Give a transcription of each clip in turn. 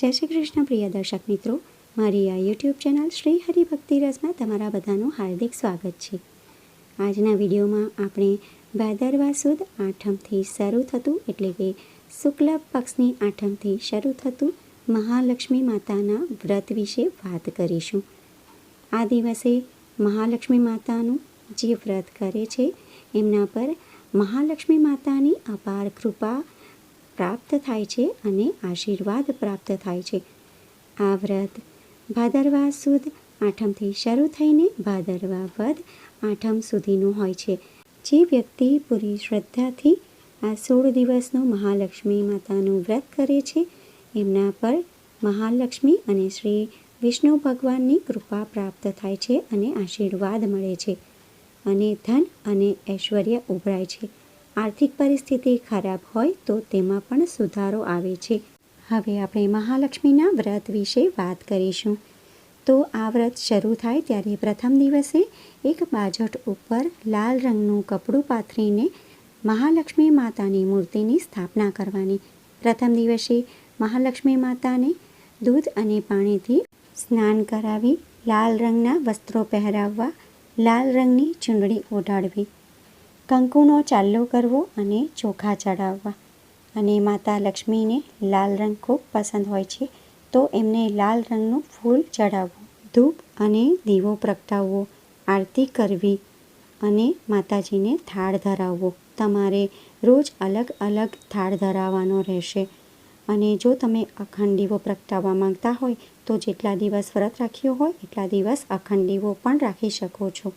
જય શ્રી કૃષ્ણ, પ્રિય દર્શક મિત્રો. મારી આ યુટ્યુબ ચેનલ શ્રી હરિભક્તિ રસમાં તમારા બધાનું હાર્દિક સ્વાગત છે. આજના વિડીયોમાં આપણે ભાદરવા સુદ આઠમથી શરૂ થતું, એટલે કે શુક્લ પક્ષની આઠમથી શરૂ થતું મહાલક્ષ્મી માતાના વ્રત વિશે વાત કરીશું. આ દિવસે મહાલક્ષ્મી માતાનું જે વ્રત કરે છે, એમના પર મહાલક્ષ્મી માતાની અપાર કૃપા પ્રાપ્ત થાય છે અને આશીર્વાદ પ્રાપ્ત થાય છે. આ વ્રત ભાદરવા સુદ આઠમથી શરૂ થઈને ભાદરવા વદ આઠમ સુધીનું હોય છે. જે વ્યક્તિ પૂરી શ્રદ્ધાથી આ સોળ દિવસનું મહાલક્ષ્મી માતાનું વ્રત કરે છે, એમના પર મહાલક્ષ્મી અને શ્રી વિષ્ણુ ભગવાનની કૃપા પ્રાપ્ત થાય છે અને આશીર્વાદ મળે છે. અને ધન અને ઐશ્વર્ય ઉભરાય છે. આર્થિક પરિસ્થિતિ ખરાબ હોય તો તેમાં પણ સુધારો આવે છે. હવે આપણે મહાલક્ષ્મીના વ્રત વિશે વાત કરીશું. તો આ વ્રત શરૂ થાય ત્યારે પ્રથમ દિવસે એક બાજટ ઉપર લાલ રંગનું કપડું પાથરીને મહાલક્ષ્મી માતાની મૂર્તિની સ્થાપના કરવાની. પ્રથમ દિવસે મહાલક્ષ્મી માતાને દૂધ અને પાણીથી સ્નાન કરાવી, લાલ રંગના વસ્ત્રો પહેરાવવા, લાલ રંગની ચૂંદડી ઓઢાડવી. કંકુનો ચાલ્લો કરવો અને ચોખા ચડાવવા. અને માતા લક્ષ્મીને લાલ રંગ ખૂબ પસંદ હોય છે, તો એમને લાલ રંગનું ફૂલ ચડાવવું, ધૂપ અને દીવો પ્રગટાવવો, આરતી કરવી અને માતાજીને થાળ ધરાવવો. તમારે રોજ અલગ અલગ થાળ ધરાવવાનો રહેશે. અને જો તમે અખંડ દીવો પ્રગટાવવા માંગતા હોય, તો જેટલા દિવસ વ્રત રાખ્યો હોય, એટલા દિવસ અખંડ દીવો પણ રાખી શકો છો.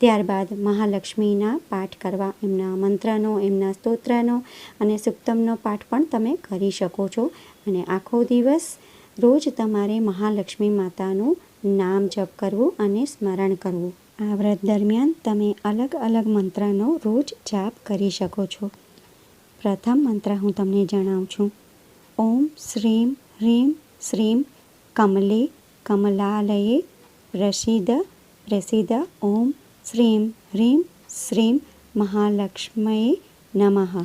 ત્યારબાદ મહાલક્ષ્મીના પાઠ કરવા, એમના મંત્રનો, એમના સ્તોત્રનો અને સુક્તમનો પાઠ પણ તમે કરી શકો છો. અને આખો દિવસ રોજ તમારે મહાલક્ષ્મી માતાનું નામ જપ કરવું અને સ્મરણ કરવું. આ વ્રત દરમિયાન તમે અલગ અલગ મંત્રનો રોજ જાપ કરી શકો છો. પ્રથમ મંત્ર હું તમને જણાવું છું. ઓમ શ્રીમ હ્રીમ શ્રીમ કમલે કમલાલયે પ્રસિદ્ધ પ્રસિદ્ધ ઓમ શ્રીમ હ્રીમ શ્રીમ મહાલક્ષ્મયે નમઃ.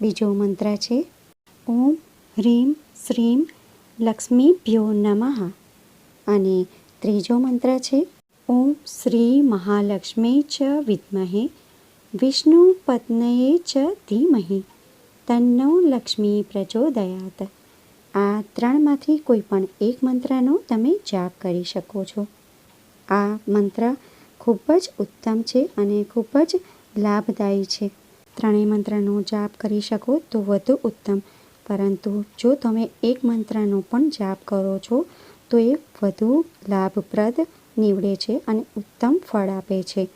બીજો મંત્ર છે, ઓમ હ્રીમ શ્રીમ લક્ષ્મીભ્યો નમઃ. અને ત્રીજો મંત્ર છે, ઓમ શ્રી મહાલક્ષ્મી ચ વિદ્મહે, વિષ્ણુ પત્નયે ચ ધીમહિ, તન્નો લક્ષ્મી પ્રચોદયાત. આ ત્રણમાંથી કોઈ પણ એક મંત્રનો તમે જાપ કરી શકો છો. આ મંત્ર ખૂબ જ ઉત્તમ છે અને ખૂબ જ લાભદાયી છે. ત્રણેય મંત્રનો જાપ કરી શકો તો વધુ ઉત્તમ. પરંતુ જો તમે એક મંત્રનો પણ જાપ કરો છો, તો એ વધુ લાભપ્રદ નીવડે છે અને ઉત્તમ ફળ આપે છે.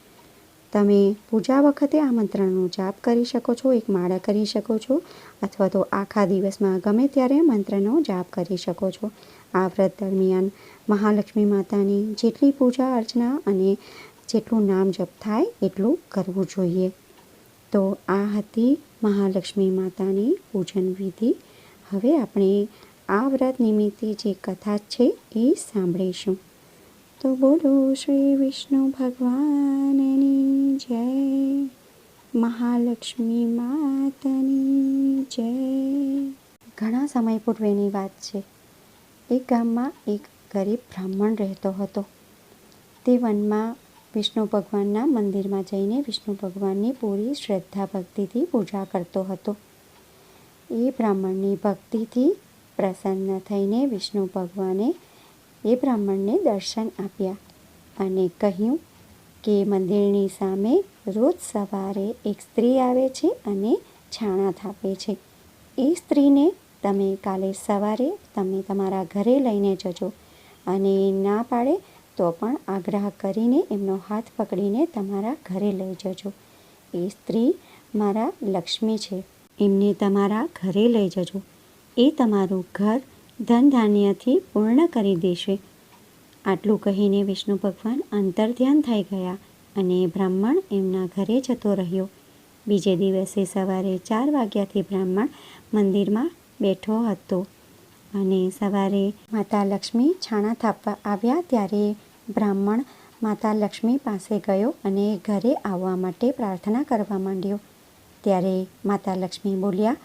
તમે પૂજા વખતે આ મંત્રનો જાપ કરી શકો છો, એક માળા કરી શકો છો, અથવા તો આખા દિવસમાં ગમે ત્યારે મંત્રનો જાપ કરી શકો છો. આ વ્રત દરમિયાન મહાલક્ષ્મી માતાની જેટલી પૂજા અર્ચના અને જેટલું નામ જપ થાય એટલું કરવું જોઈએ. તો આ હતી મહાલક્ષ્મી માતાની પૂજન વિધિ. હવે આપણે આ વ્રત નિમિત્તે જે કથા છે એ સાંભળીશું. તો બોલો શ્રી વિષ્ણુ ભગવાનની જય. મહાલક્ષ્મી માતાની જય. ઘણા સમય પૂર્વેની વાત છે. એક ગામમાં એક ગરીબ બ્રાહ્મણ રહેતો હતો. તે વનમાં વિષ્ણુ ભગવાનના મંદિરમાં જઈને વિષ્ણુ ભગવાનની પૂરી શ્રદ્ધા ભક્તિથી પૂજા કરતો હતો. એ બ્રાહ્મણની ભક્તિથી પ્રસન્ન થઈને વિષ્ણુ ભગવાને એ બ્રાહ્મણને દર્શન આપ્યા અને કહ્યું કે મંદિરની સામે રોજ સવારે એક સ્ત્રી આવે છે અને છાણા થાપે છે. એ સ્ત્રીને તમે કાલે સવારે તમે તમારા ઘરે લઈને જજો અને ના પાડે તો પણ આગ્રહ કરીને એમનો હાથ પકડીને તમારા ઘરે લઈ જજો. એ સ્ત્રી મારા લક્ષ્મી છે. એમને તમારા ઘરે લઈ જજો. એ તમારું ઘર ધન ધાન્યથી પૂર્ણ કરી દેશે. આટલું કહીને વિષ્ણુ ભગવાન અંતર્ધ્યાન થઈ ગયા અને બ્રાહ્મણ એમના ઘરે જતો રહ્યો. બીજે દિવસે સવારે ચાર વાગ્યાથી બ્રાહ્મણ મંદિરમાં બેઠો હતો. અને સવારે માતા લક્ષ્મી છાણા થાપવા આવ્યા ત્યારે બ્રાહ્મણ માતા લક્ષ્મી પાસે ગયો અને ઘરે આવવા માટે પ્રાર્થના કરવા માંડ્યો. ત્યારે માતા લક્ષ્મી બોલ્યા,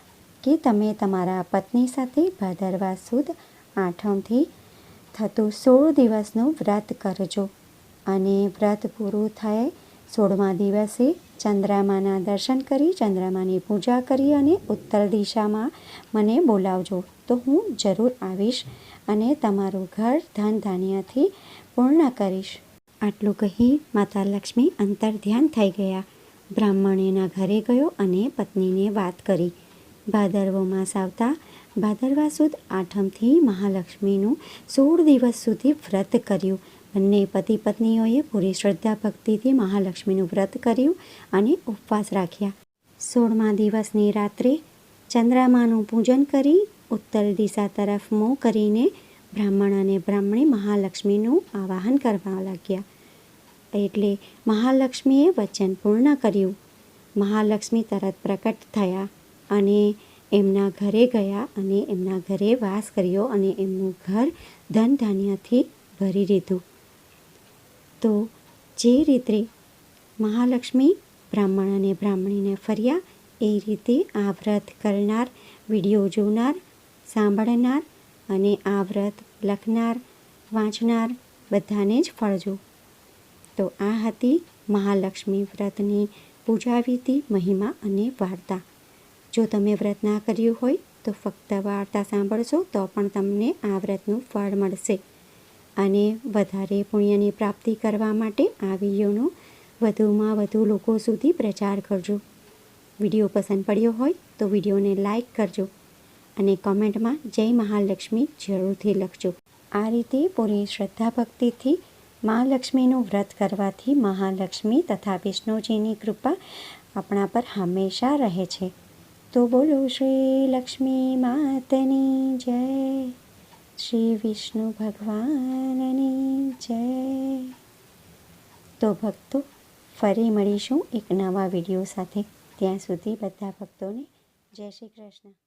કે તમે તમારા પત્ની સાથે ભાદરવા સુદ આઠમથી થતું સોળ દિવસનું વ્રત કરજો. અને વ્રત પૂરું થાય સોળમા દિવસે ચંદ્રમાના દર્શન કરી, ચંદ્રમાની પૂજા કરી અને ઉત્તર દિશામાં મને બોલાવજો. તો હું જરૂર આવીશ અને તમારું ઘર ધન ધાન્યથી પૂર્ણ કરીશ. આટલું કહી માતા લક્ષ્મી અંતર ધ્યાન થઈ ગયા. બ્રાહ્મણીના ઘરે ગયો અને પત્નીને વાત કરી. ભાદરવો માસ આવતા ભાદરવા સુદ આઠમથી મહાલક્ષ્મીનું સોળ દિવસ સુધી વ્રત કર્યું. બંને પતિ પત્નીઓએ પૂરી શ્રદ્ધા ભક્તિથી મહાલક્ષ્મીનું વ્રત કર્યું અને ઉપવાસ રાખ્યા. સોળમા દિવસની રાત્રે ચંદ્રમાનું પૂજન કરી ઉત્તર દિશા તરફ મોં કરીને બ્રાહ્મણ અને બ્રાહ્મણી મહાલક્ષ્મીનું આવાહન કરવા લાગ્યા. એટલે મહાલક્ષ્મીએ વચન પૂર્ણ કર્યું. મહાલક્ષ્મી તરત પ્રકટ થયા અને એમના ઘરે ગયા અને એમના ઘરે વાસ કર્યો અને એમનું ઘર ધન ધાન્યથી ભરી દીધું. તો જે રીતે મહાલક્ષ્મી બ્રાહ્મણ અને બ્રાહ્મણીને ફર્યા, એ રીતે આ વ્રત કરનાર, વીડિયો જોનાર, સાંભળનાર અને આ વ્રત લખનાર, વાંચનાર બધાને જ ફળજો તો આ હતી મહાલક્ષ્મી વ્રતની પૂજા વિધિ, મહિમા અને વાર્તા. જો તમે વ્રત ના કર્યું હોય તો ફક્ત વાર્તા સાંભળશો તો પણ તમને આ વ્રતનું ફળ મળશે. અને વધારે પુણ્યની પ્રાપ્તિ કરવા માટે આ વિડીયોનો વધુમાં વધુ લોકો સુધી પ્રચાર કરજો. વીડિયો પસંદ પડ્યો હોય તો વિડીયોને લાઈક કરજો અને કોમેન્ટમાં જય મહાલક્ષ્મી જરૂરથી લખજો. આ રીતે પૂરી શ્રદ્ધા ભક્તિથી મહાલક્ષ્મીનું વ્રત કરવાથી મહાલક્ષ્મી તથા વિષ્ણુજીની કૃપા આપણા પર હંમેશા રહે છે. તો બોલો શ્રી લક્ષ્મી માતની જય. શ્રી વિષ્ણુ ભગવાનની જય. તો ભક્તો, ફરી મળીશું એક નવા વીડિયો સાથે. ત્યાં સુધી બધા ભક્તોને જય શ્રી કૃષ્ણ.